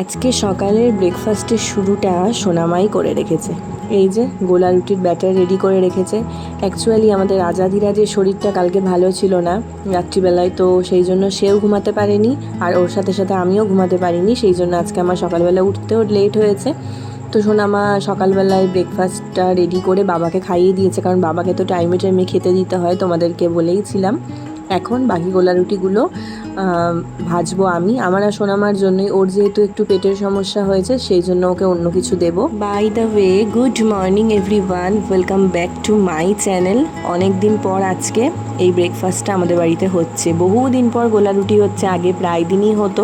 আজকে সকালের ব্রেকফাস্টের শুরুটা সোনামাই করে রেখেছে। এই যে গোলা রুটির ব্যাটার রেডি করে রেখেছে। অ্যাকচুয়ালি আমাদের আজাদিরা যে শরীরটা কালকে ভালো ছিল না, রাত্রিবেলায় তো সেই জন্য সেও ঘুমাতে পারেনি, আর ওর সাথে সাথে আমিও ঘুমাতে পারিনি, সেই জন্য আজকে আমার সকালবেলা উঠতেও লেট হয়েছে। তো সোনামা সকালবেলায় ব্রেকফাস্টটা রেডি করে বাবাকে খাইয়ে দিয়েছে, কারণ বাবাকে তো টাইমে টাইমে খেতে দিতে হয়, তোমাদেরকে বলেইছিলাম। এখন বাকি গোলা রুটিগুলো ভাজবো আমি। আমার আর সোনামার জন্যই। ওর যেহেতু একটু পেটের সমস্যা হয়েছে, সেই জন্য ওকে অন্য কিছু দেবো। By the way good morning everyone welcome back to my channel অনেক দিন পর আজকে এই ব্রেকফাস্টটা আমাদের বাড়িতে হচ্ছে। বহুদিন পর গোলা রুটি হচ্ছে, আগে প্রায় দিনই হতো।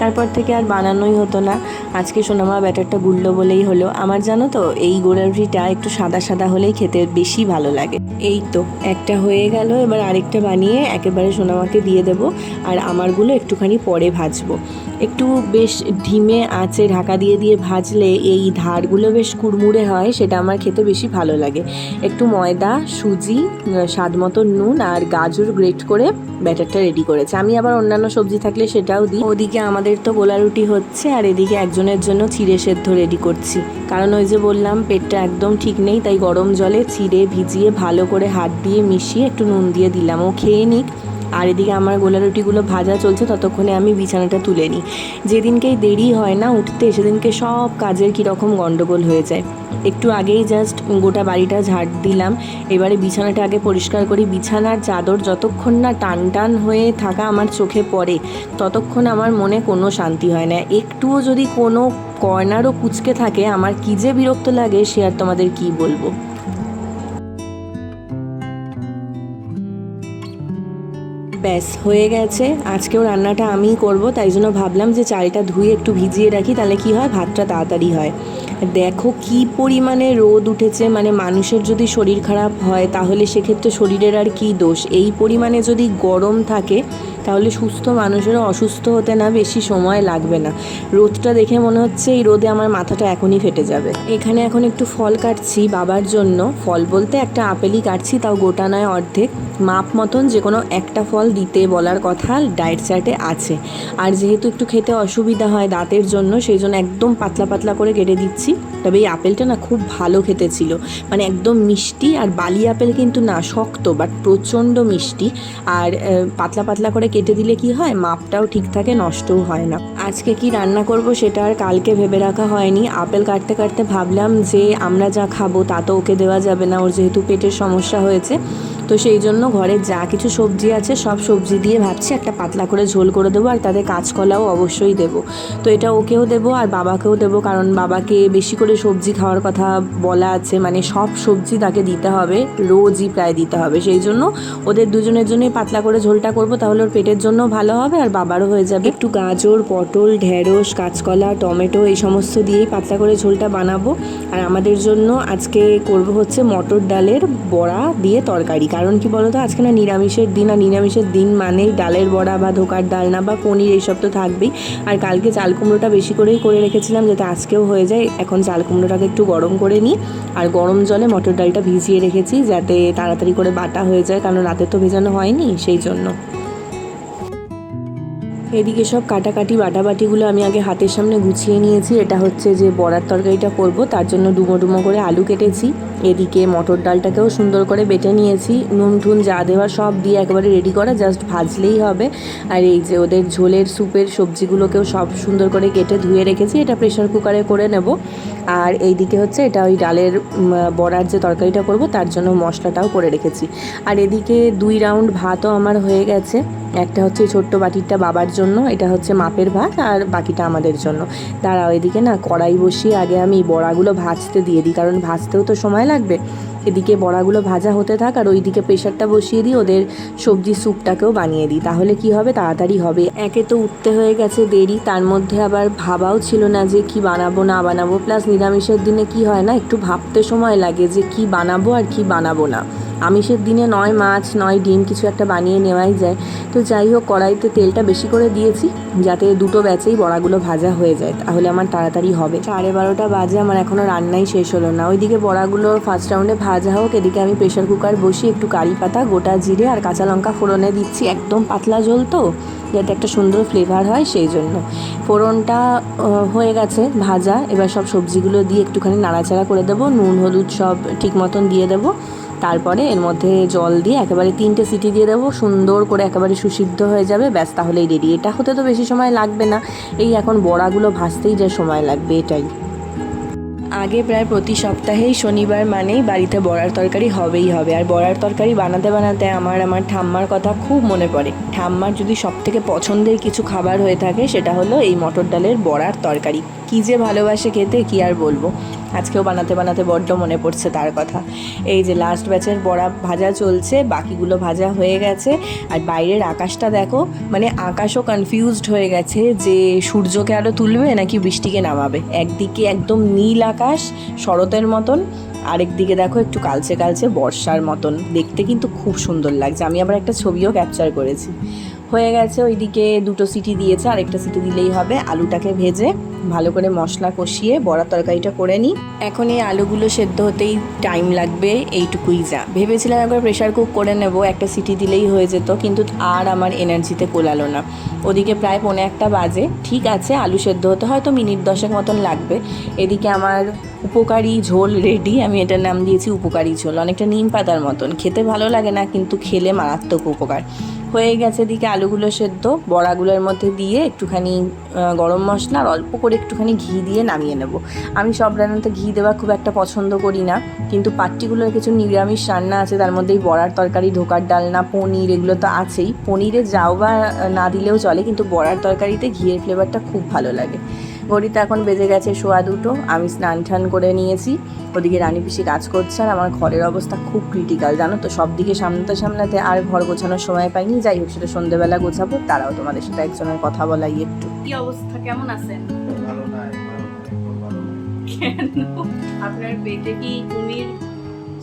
তারপর থেকে আর বানানোই হতো না। আজকে সোনামা ব্যাটারটা গুললো বলেই হলো। আমার জানো তো, এই গোলা রুটিটা একটু সাদা সাদা হলেই খেতে বেশি ভালো লাগে। এই তো, একটা হয়ে গেল। এবার আরেকটা বানিয়ে একেবারে সোনামাকে দিয়ে দেবো। আর আমারগুলো একটুখানি পরে ভাজবো। একটু বেশ ধিমে আঁচে ঢাকা দিয়ে দিয়ে ভাজলে এই ধারগুলো বেশ কুড়মুড়ে হয়, সেটা আমার খেতে বেশি ভালো লাগে। একটু ময়দা, সুজি স্বাদ মতো নুন আর গাজর গ্রেট করে ব্যাটারটা রেডি করেছে। আমি আবার অন্যান্য সবজি থাকলে সেটাও দিই। ওদিকে আমাদের তো গোলা রুটি হচ্ছে আর এদিকে একজনের জন্য চিড়ে সেদ্ধ রেডি করছি। কারণ ওই যে বললাম, পেটটা একদম ঠিক নেই, তাই গরম জলে চিড়ে ভিজিয়ে ভালো করে হাত দিয়ে মিশিয়ে একটু নুন দিয়ে দিলাম। ও খেয়ে নিক। আর এদিকে আমার গোলা রুটিগুলো ভাজা চলছে, ততক্ষণে আমি বিছানাটা তুলে নিই। যেদিনকেই দেরি হয় না উঠতে, সেদিনকে সব কাজের কীরকম গণ্ডগোল হয়ে যায়। একটু আগেই জাস্ট গোটা বাড়িটা ঝাড় দিলাম। এবারে বিছানাটা আগে পরিষ্কার করি। বিছানার চাদর যতক্ষণ না টান টান হয়ে থাকা আমার চোখে পড়ে, ততক্ষণ আমার মনে কোনো শান্তি হয় না। একটুও যদি কোনো কর্নারও কুচকে থাকে, আমার কী যে বিরক্ত লাগে, সে আর তোমাদের কী বলব? ব্যাস, হয়ে গেছে। আজকেও রান্নাটা আমিই করব, তাই জন্য ভাবলাম যে চালটা ধুয়ে একটু ভিজিয়ে রাখি, তাহলে কি হয়? ভাতটা তাড়াতাড়ি হয়। দেখো কি পরিমাণে রোদ উঠেছে মানে মানুষের যদি শরীর খারাপ হয়, তাহলে সেক্ষেত্রে শরীরের আর কি দোষ? এই পরিমাণে যদি গরম থাকে, তাহলে সুস্থ মানুষেরও অসুস্থ হতে না বেশি সময় লাগবে না। রোদটা দেখে মনে হচ্ছে এই রোদে আমার মাথাটা এখনই ফেটে যাবে। এখানে এখন একটু ফল কাটছি বাবার জন্য। ফল বলতে একটা আপেলই কাটছি, তাও গোটা নয়, অর্ধেক। মাপ মতন যে কোনো একটা ফল দিতে বলার কথা ডায়েট চার্টে আছে। আর যেহেতু একটু খেতে অসুবিধা হয় দাঁতের জন্য, সেই জন্য একদম পাতলা পাতলা করে কেটে দিচ্ছি। তবে এই আপেলটা না খুব ভালো খেতে ছিল। মানে একদম মিষ্টি আর বালি আপেল কিন্তু না শক্ত বাট প্রচণ্ড মিষ্টি। আর পাতলা পাতলা করে কেটে দিলে কি হয়? মাপটাও ঠিক থাকে, নষ্টও হয় না। আজকে কি রান্না করব সেটা আর কালকে ভেবে রাখা হয়নি। আপেল কাটতে কাটতে ভাবলাম যে আমরা যা খাব তা তো ওকে দেওয়া যাবে না। ওর যেহেতু পেটের সমস্যা হয়েছে। তো সেই জন্য ঘরে যা কিছু সবজি আছে, সব সবজি দিয়ে ভাবছি একটা পাতলা করে ঝোল করে দেবো আর তাতে কাঁচকলাও অবশ্যই দেবো। তো এটা ওকেও দেবো আর বাবাকেও দেবো কারণ বাবাকে বেশি করে সবজি খাওয়ার কথা বলা আছে মানে সব সবজি তাকে দিতে হবে, রোজই প্রায় দিতে হবে। সেই জন্য ওদের দুজনের জন্যই পাতলা করে ঝোলটা করব, তাহলে ওর পেটের জন্য ভালো হবে আর বাবারও হয়ে যাবে। একটু গাজর, পটল, ঢেঁড়স, কাঁচকলা, টমেটো এই সমস্ত দিয়েই পাতলা করে ঝোলটা বানাবো। আর আমাদের জন্য আজকে করব হচ্ছে মটর ডালের বড়া দিয়ে তরকারি। কারণ কি বলতো? আজকে না নিরামিষের দিন, আর নিরামিষের দিন মানেই ডালের বড়া বা ধোকার ডালনা বা পনির এইসব তো থাকবেই। আর কালকে চাল কুমড়োটা বেশি করেই করে রেখেছিলাম যাতে আজকেও হয়ে যায়। এখন চাল কুমড়োটাকে একটু গরম করে নিই। আর গরম জলে মটর ডালটা ভিজিয়ে রেখেছি যাতে তাড়াতাড়ি করে বাটা হয়ে যায়, কারণ রাতে তো ভেজানো হয়নি, সেই জন্য। এদিকে সব কাটাকাটি বাটাবাটিগুলো আমি আগে হাতের সামনে গুছিয়ে নিয়েছি। এটা হচ্ছে যে বড়ার তরকারিটা করব, তার জন্য ডুমো ডুমো করে আলু কেটেছি। এদিকে মটর ডালটাকেও সুন্দর করে বেটে নিয়েছি। নুন ঠুন যা দেওয়া সব দিয়ে একেবারে রেডি করা জাস্ট ভাজলেই হবে। আর এই যে ওদের ঝোলের স্যুপের সবজিগুলোকেও সব সুন্দর করে কেটে ধুয়ে রেখেছি, এটা প্রেশার কুকারে করে নেব। আর এই দিকে হচ্ছে এটা ওই ডালের বড়ার যে তরকারিটা করব, তার জন্য মশলাটাও করে রেখেছি। আর এদিকে দুই রাউন্ড ভাতও আমার হয়ে গেছে। একটা হচ্ছে ছোট্ট বাটিরটা বাবার জন্য, এটা হচ্ছে মাপের ভাত, আর বাকিটা আমাদের জন্য। তারা ওইদিকে না, কড়াই বসিয়ে আগে আমি বড়াগুলো ভাজতে দিয়ে দিই, কারণ ভাজতেও তো সময় লাগবে। এদিকে বড়াগুলো ভাজা হতে থাক আর ওইদিকে প্রেশারটা বসিয়ে দিই, ওদের সবজি স্যুপটাকেও বানিয়ে দিই। তাহলে কি হবে? তাড়াতাড়ি হবে। একে তো উঠতে হয়ে গেছে দেরি, তার মধ্যে আবার ভাবাও ছিল না যে কি বানাবো, না বানাবো। প্লাস নিরামিষের দিনে কি হয় না, একটু ভাবতে সময় লাগে যে কি বানাবো আর কি বানাবো না। আমিষের দিনে নয় মাছ, নয় ডিম কিছু একটা বানিয়ে নেওয়াই যায়। তো যাই হোক, কড়াইতে তেলটা বেশি করে দিয়েছি, যাতে দুটো ব্যাচেই বড়াগুলো ভাজা হয়ে যায়। তাহলে আমার তাড়াতাড়ি হবে। সাড়ে বারোটা বাজে, আমার এখনও রান্নাই শেষ হলো না। ওইদিকে বড়াগুলো ফার্স্ট রাউন্ডে ভাজা হোক, এদিকে আমি প্রেশার কুকার বসিয়ে একটু কারি পাতা, গোটা জিরে আর কাঁচা লঙ্কা ফোড়নে দিচ্ছি। একদম পাতলা ঝোল তো, যাতে একটা সুন্দর ফ্লেভার হয় সেই জন্য। ফোড়নটা হয়ে গেছে ভাজা। এবার সব সবজিগুলো দিয়ে একটুখানি নাড়াচাড়া করে দেবো। নুন, হলুদ সব ঠিক মতন দিয়ে দেবো। তারপরে এর মধ্যে জল দিয়ে একেবারে তিনটে সিটি দিয়ে দেবো। সুন্দর করে একেবারে সুসিদ্ধ হয়ে যাবে। ব্যাস, তাহলেই রেডি এটা হতে তো বেশি সময় লাগবে না। এই এখন বড়াগুলো ভাজতেই যা সময় লাগবে, এটাই। আগে প্রায় প্রতি সপ্তাহেই শনিবার মানেই বাড়িতে বড়ার তরকারি হবেই হবে। আর বড়ার তরকারি বানাতে বানাতে আমার আমার ঠাম্মার কথা খুব মনে পড়ে। ঠাম্মার যদি সব থেকে পছন্দের কিছু খাবার হয়ে থাকে, সেটা হলো এই মটর ডালের বড়ার তরকারি। কী যে ভালোবাসে খেতে, কি আর বলব? আজকেও বানাতে বানাতে বড্ড মনে পড়ছে তার কথা। এই যে লাস্ট ব্যাচের বড়া ভাজা চলছে, বাকিগুলো ভাজা হয়ে গেছে, আর বাইরের আকাশটা দেখো মানে আকাশও কনফিউজড হয়ে গেছে যে সূর্যকে আরও তুলবে নাকি বৃষ্টিকে নামাবে। একদিকে একদম নীল আকাশ, শরতের মতন আরেক দিকে দেখো একটু কালচে কালচে বর্ষার মতন। দেখতে কিন্তু খুব সুন্দর লাগছে। আমি আবার একটা ছবিও ক্যাপচার করেছি। হয়ে গেছে, ওইদিকে দুটো সিটি দিয়েছে আর একটা সিটি দিলেই হবে। আলুটাকে ভেজে ভালো করে মশলা কষিয়ে বড়া তরকারিটা করে নিই। এখন এই আলুগুলো সেদ্ধ হতেই টাইম লাগবে, এইটুকুই যা। ভেবেছিলাম একবার প্রেশার কুক করে নেব, একটা সিটি দিলেই হয়ে যেত, কিন্তু আর আমার এনার্জিতে কোলালো না। ওদিকে প্রায় পৌনে একটা বাজে। ঠিক আছে, আলু সেদ্ধ হতে হয়তো মিনিট দশেক মতন লাগবে। এদিকে আমার উপকারী ঝোল রেডি আমি এটার নাম দিয়েছি উপকারী ঝোল। অনেকটা নিম পাতার মতন। খেতে ভালো লাগে না, কিন্তু খেলে মারাত্মক উপকার। হয়ে গেছে দিকে আলুগুলো সেদ্ধ। বড়াগুলোর মধ্যে দিয়ে একটুখানি গরম মশলা আর অল্প করে একটুখানি ঘি দিয়ে নামিয়ে নেব। আমি সব রান্নাতে ঘি দেওয়া খুব একটা পছন্দ করি না, কিন্তু পার্টিকুলার কিছু নিরামিষ রান্না আছে। তার মধ্যে এই বড়ার তরকারি ঢোকার ডালনা, পনির, এগুলো তো আছেই। পনিরে যাও বা না দিলেও চলে, কিন্তু বড়ার তরকারিতে ঘিয়ের ফ্লেভারটা খুব ভালো লাগে। ঘড়িতে এখন বেজে গেছে সোয়া দুটো আমি স্নান টান করে নিয়েছি। ওদিকে রানী পিসি কাজ করছে আর আমার ঘরের অবস্থা খুব ক্রিটিক্যাল জানো তো? সব দিকে সামলাতে সামলাতে আর ঘর গোছানোর সময় পাইনি। যাই হোক সেটা সন্ধ্যেবেলা গোছাবো তারাও তোমাদের সাথে একজনের কথা বলাই একটু। কি অবস্থা? কেমন আছেন। কেন? আপনার পেটে কি কুমির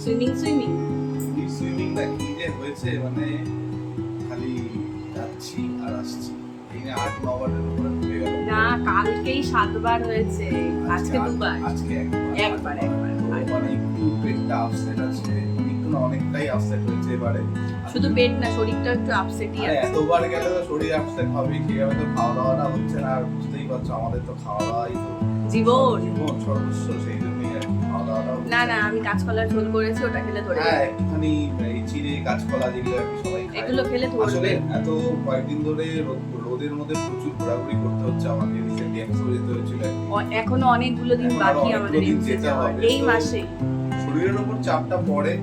সুইমিং সুইমিং সুইমিং না কি যে হয়েছে মানে খালি যাচ্ছি আর আসছি। এই আট নবারের উপরে ঢুকে গেল। না কালকেই সাতবার হয়েছে। আজকে দুবার। আজকে একবার, একবার একবার। মানে একটু পেটটা আপসেট আছে। একটু না অনেকটাই আপসেট হয়েছে এবারে। শুধু পেট না শরীরটা একটু আপসেটই আছে। এতবার গেলে তো শরীর আপসেট হবে তো খাওয়া দাওয়াটা হচ্ছে না? আর বুঝতেই পারছ আমাদের তো খাওয়া দাওয়াই তো জীবন। জীবন সর্বস্ব সেই না না আমি কাঁচকলার ঝোল করেছি ওটা খেলে ধরে হ্যাঁ একটুখানি এই চিড়ে কাঁচকলা যেগুলো আর কি সবাই খায়। এগুলো খেলে আসলে এত কয়েকদিন ধরে রোদের মধ্যে প্রচুর ঘোরাঘুরি করতে হচ্ছে আমাকে রিসেন্টলি এক্সপো যেতে হয়েছিল। এখনও অনেকগুলো দিন বাকি আমাদের যেতে হবে, এই মাসে। শরীরের উপর চাপটা পড়ে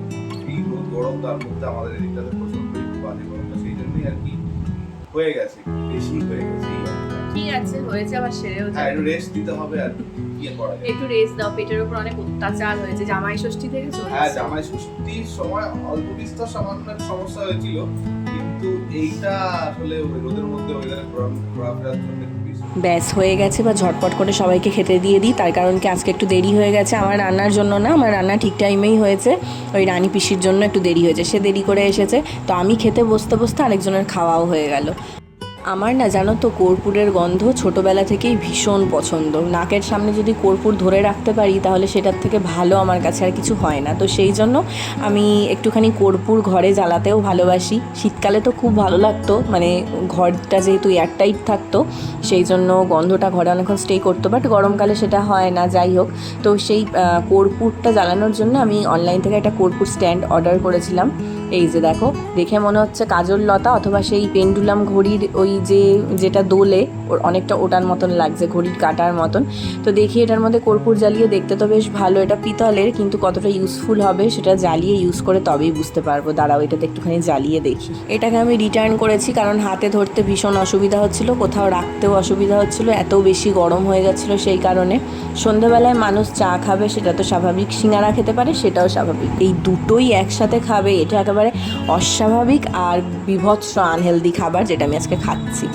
এই রোদ গরম তার মধ্যে আমাদের এদিকটাতে প্রচণ্ড একটু বাজে গরমটা সেই জন্যই আর কি হয়ে গেছে বেশি হয়ে গেছে। ঠিক আছে হয়েছে আবার সেরেও হ্যাঁ যাবে। একটু রেস্ট দিতে হবে আর কি। কি করা যায়। একটু রেস্ট দাও পেটের উপর অনেক অত্যাচার হয়েছে জামাই ষষ্ঠী থেকে হ্যাঁ জামাই ষষ্ঠীর সময় অল্প বিস্তর সামান্য সমস্যা হয়েছিল কিন্তু এইটা আসলে ওই রোদের মধ্যে ওয়েদারে ঘোরাফেরার জন্য ব্যাস হয়ে গেছে বা ঝটপট করে সবাইকে খেতে দিয়ে দিই। তার কারণ কি আজকে একটু দেরি হয়ে গেছে। আমার রান্নার জন্য না আমার রান্না ঠিক টাইমেই হয়েছে। ওই রানী পিসির জন্য একটু দেরি হয়েছে সে দেরি করে এসেছে। তো আমি খেতে বসতে বসতে আরেকজনের খাওয়াও হয়ে গেল। আমার না জানো তো কর্পূরের গন্ধ ছোটোবেলা থেকেই ভীষণ পছন্দ। নাকের সামনে যদি কর্পূর ধরে রাখতে পারি, তাহলে সেটার থেকে ভালো আমার কাছে আর কিছু হয় না। তো সেই জন্য আমি একটুখানি কর্পূর ঘরে জ্বালাতেও ভালোবাসি। শীতকালে তো খুব ভালো লাগতো মানে ঘরটা যেহেতু এয়ারটাইট থাকতো, সেই জন্য গন্ধটা ঘরে অনেকক্ষণ স্টে করতো। বাট গরমকালে সেটা হয় না, যাই হোক। তো সেই কর্পূরটা জ্বালানোর জন্য আমি অনলাইন থেকে একটা কর্পূর স্ট্যান্ড অর্ডার করেছিলাম। এই যে দেখো, দেখে মনে হচ্ছে কাজল লতা অথবা সেই পেন্ডুলাম ঘড়ির ওই যে, যেটা দোলে, ওর অনেকটা ওটার মতন লাগছে, ঘড়ির কাটার মতন। তো দেখি এটার মধ্যে কর্পূর জ্বালিয়ে দেখতে তো বেশ ভালো, এটা পিতলের, কিন্তু কতটা ইউজফুল হবে সেটা জ্বালিয়ে ইউজ করে তবেই বুঝতে পারব। দাঁড়াও, এটাতে একটুখানি জ্বালিয়ে দেখি। এটাকে আমি রিটার্ন করেছি কারণ হাতে ধরতে ভীষণ অসুবিধা হচ্ছিল, কোথাও রাখতেও অসুবিধা হচ্ছিল এত বেশি গরম হয়ে যাচ্ছিল সেই কারণে। সন্ধ্যেবেলায় মানুষ চা খাবে, সেটা তো স্বাভাবিক। সিঙ্গারা খেতে পারে, সেটাও স্বাভাবিক। এই দুটোই একসাথে খাবে, এটা একেবারে একেবারে অস্বাভাবিক আর বিভৎস আনহেলদি খাবার যেটা আমি আজকে খাচ্ছি।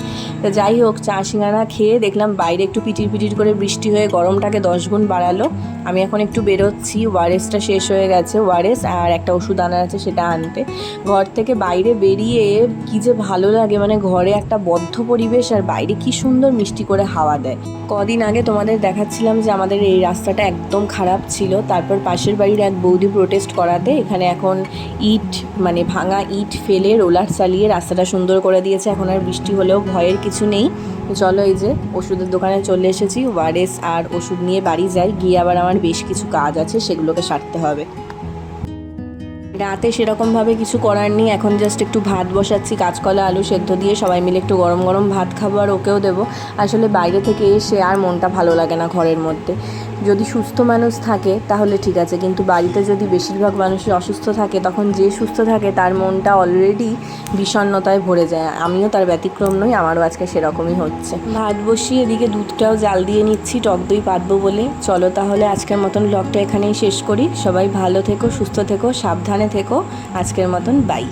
তো যাই হোক, চা সিঙ্গারা খেয়ে দেখলাম বাইরে একটু পিটির পিটির করে বৃষ্টি হয়ে গরমটাকে দশ গুণ বাড়ালো। আমি এখন একটু বেরোচ্ছি, ওয়ারেসটা শেষ হয়ে গেছে, ওয়ারেস আর একটা ওষুধ আনার আছে সেটা আনতে। ঘর থেকে বাইরে বেরিয়ে কি যে ভালো লাগে মানে ঘরে একটা বদ্ধ পরিবেশ আর বাইরে কি সুন্দর মিষ্টি করে হাওয়া দেয়। কদিন আগে তোমাদের দেখাচ্ছিলাম যে আমাদের এই রাস্তাটা একদম খারাপ ছিল, তারপর পাশের বাড়ির এক বৌদি প্রোটেস্ট করাতে এখানে এখন ইট মানে ভাঙা ইট ফেলে রোলার চালিয়ে রাস্তাটা সুন্দর করে দিয়েছে। এখন আর বৃষ্টি হলেও ভয়ের কিছু নেই। চলো এই যে ওষুধের দোকানে চলে এসেছি। ওয়ারেস আর ওষুধ নিয়ে বাড়ি যাই। গিয়ে আবার আমার বেশ কিছু কাজ আছে, সেগুলোকে সারতে হবে। রাতে সেরকমভাবে কিছু করার নেই। এখন জাস্ট একটু ভাত বসাচ্ছি, কাঁচকলা, আলু সেদ্ধ দিয়ে সবাই মিলে একটু গরম গরম ভাত খাব আর ওকেও দেবো। আসলে বাইরে থেকে এসে আর মনটা ভালো লাগে না ঘরের মধ্যে। যদি সুস্থ মানুষ থাকে, তাহলে ঠিক আছে। কিন্তু বাড়িতে যদি বেশিরভাগ মানুষই অসুস্থ থাকে, তখন যে সুস্থ থাকে, তার মনটা অলরেডি বিষণ্ণতায় ভরে যায়। আমিও তার ব্যতিক্রম নই, আমারও আজকে সেরকমই হচ্ছে। ভাত বসিয়ে এদিকে দুধটাও জাল দিয়ে নিচ্ছি, টক দই পাতবো বলে। চলো তাহলে আজকের মতন ব্লগটা এখানেই শেষ করি। সবাই ভালো থেকো, সুস্থ থেকো, সাবধানে থেকো। আজকের মতন বাই